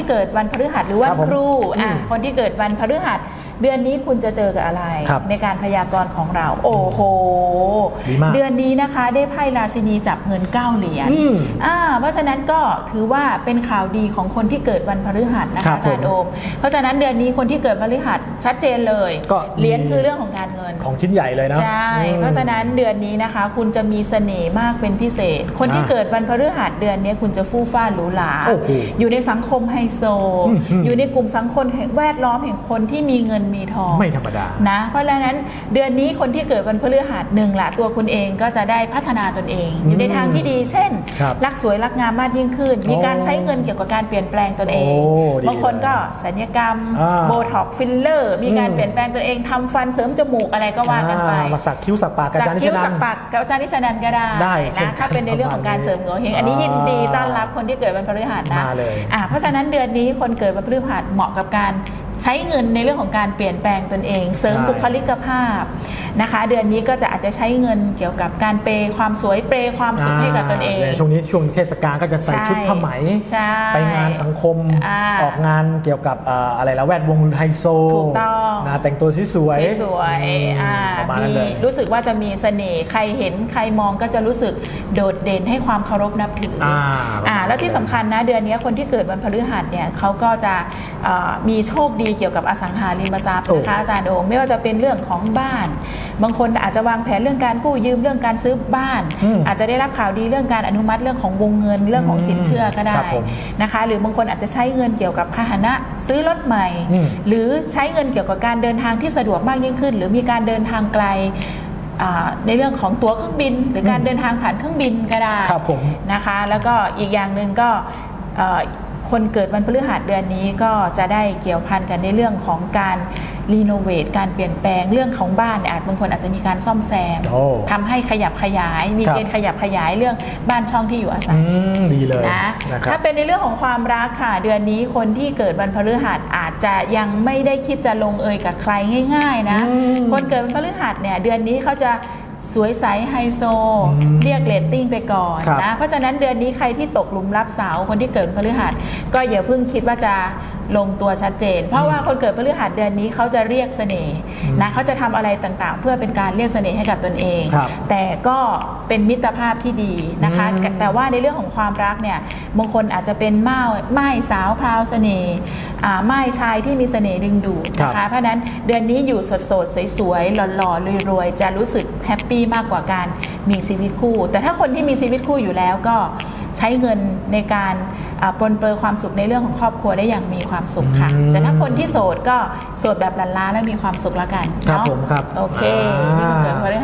ที่เกิดวันพฤหัสหรือวันครับผมครูอะอืมคนที่เกิดวันพฤหัส เดือนนี้คุณจะเจอกับอะไร ครับในการพยากรณ์ของเรา โอ้โห ดีมากเดือนนี้นะคะได้ไพ่ราชินีจับเงินเก้าเหรียญอืมอ่าเพราะฉะนั้นก็ถือว่าเป็นข่าวดีของคนที่เกิดวันพฤหัสนะครัคะบอาจารย์ผมโอมเพราะฉะนั้นเดือนนี้คนที่เกิดพฤหัสชัดเจนเลยก็ เหรียญคือเรื่องของการเงิน ของชิ้นใหญ่เลยนะใช่ อืม เพราะฉะนั้นเดือนนี้นะคะ คุณจะมีเสน่ห์มากเป็นพิเศษ คนที่อ่าเกิดวันพฤหัสเดือนนี้คุณจะฟู่ฟ้าหรูหราโอ้โหอยู่ในสังคมไฮโซ อืมอืมอยู่ในกลุ่มสังคมแห่งแวดล้อมแห่งคนที่มีเงินมีทองไม่ธรรมดานะเพราะฉะนั้นเดือนนี้คนที่เกิดวันพฤหัสหนึ่งละตัวคุณเองก็จะได้พัฒนาตนเอง อยู่ในทางที่ดี เช่นครับรักสวยรักงามมากยิ่งขึ้น มีการใช้เงินเกี่ยวกับการเปลี่ยนแปลงตนเองโอ้ดีบางคนก็สัญญกรรมอ่าโบท็อกฟิลเลอร์ มีการอืมเปลี่ยนแปลงตัวเองทำฟันเสริมจมูกอะไรก็ว่ากันไปอ่มาสักคิ้วสักปากกับอาจารย์นิคิ้ชวนัสันกปักกับอาจารย์นิชนันก็ได้ได้เช่นนะกันถ้าเป็นในเรื่องของการเสริมโงเ่เฮงอันนี้ยินดีต้อนรับคนที่เกิดวันพฤหัสนะมาเลยอะเพราะฉะนั้นเดือนนี้คนเกิดวันพฤหัสเหมาะกับการ ใช้เงินในเรื่องของการเปลี่ยนแปลงตนเอง เสริมใช่บุคลิกภาพนะคะ เดือนนี้ก็จะอาจจะใช้เงินเกี่ยวกับการเปย์ความสวยเปย์ความสุขให้กับตนเองาช่วงนี้ช่วงเทศกาลก็จะใส่ใช่ชุดผ้าไหมใช่ไปงานสังคมอ่าออกงานเกี่ยวกับเอ่ออะไรแล้วแวดวงไฮโซถูกต้องนะแต่งตัวสวยๆสวยๆอ่าประมาณนั้นมีเลยรู้สึกว่าจะมีเสน่ห์ใครเห็นใครมองก็จะรู้สึกโดดเด่นให้ความเคารพนับถืออาอ่าแล้วที่สำคัญนะเดือนนี้คนที่เกิดวันพฤหัสเนี่ยเขาก็จะเอ่อมีโชคดีเกี่ยวกับอสังหาริมทรัพย์นะคะอาจารย์โองไม่ว่าจะเป็นเรื่องของบ้าน บางคนอาจจะวางแผนเรื่องการกู้ยืมเรื่องการซื้อบ้านอืมอาจจะได้รับข่าวดีเรื่องการอนุมัติเรื่องของวงเงินเรื่องของสินเชื่อก็ได้ครับผมนะคะ หรือบางคนอาจจะใช้เงินเกี่ยวกับพาหนะซื้อรถใหม่อืมหรือใช้เงินเกี่ยวกับการเดินทางที่สะดวกมากยิ่งขึ้น หรือมีการเดินทางไกลอ่าในเรื่องของตั๋วเครื่องบิน หรือการอืมเดินทางผ่านเครื่องบินก็ได้ครับผมนะคะ แล้วก็อีกอย่างหนึ่งก็เอ่อ คนเกิดวันพฤหัสเดือนนี้ก็จะได้เกี่ยวพันกันในเรื่องของการรีโนเวทการเปลี่ยนแปลงเรื่องของบ้านเนี่ยอาจบางคนอาจจะมีการซ่อมแซมโอ้ทำให้ขยับขยาย มีครับเกณฑ์ขยับขยายเรื่องบ้านช่องที่อยู่อาศัอืยมดีเลยนะนะครัถ้าบเป็นในเรื่องของความรักค่ะ เดือนนี้คนที่เกิดวันพฤหัสอาจจะยังไม่ได้คิดจะลงเอยกับใครง่าย ๆ นะอืมคนเกิดวันพฤหัสเนี่ยเดือนนี้เขาจะ สวยใสไฮโซ อืมเรียกเรตติ้งไปก่อนครับนะเพราะฉะนั้นเดือนนี้ใครที่ตกหลุมรับสาวคนที่เกิดวันพฤหัส ก็อย่าเพิ่งคิดว่าจะ ลงตัวชัดเจน เพราะว่าคนเกิดพฤหัสเดือนนี้เขาจะเรียกเสน่ห์นะเขาจะทำอะไรต่างๆ เพื่อเป็นการเรียกเสน่ห์ให้กับตนเองครับแต่ก็เป็นมิตรภาพที่ดีนะคะอืมแต่ว่าในเรื่องของความรักเนี่ยบางคนอาจจะเป็นไม้ไม้สาวพราวเสน่ห์อ่าไม้ชายที่มีเสน่ห์ดึงดูดนะครัคะบเพราะฉะนั้นเดือนนี้อยู่สดสดๆสวยๆหล่อๆรวยๆจะรู้สึกแฮปปี้มากกว่าการมีชีวิตคู่ แต่ถ้าคนที่มีชีวิตคู่อยู่แล้วก็ใช้เงินในการอ่า ปลนเปื้อความสุขในเรื่องของครอบครัวได้อย่างมีความสุขค่ะอืมแต่ถ้าคนที่โสดก็โสดแบบลันลาและมีความสุขแล้วกันครับเนาะผมครับโอเคนี่มันเกิดวันพฤหัส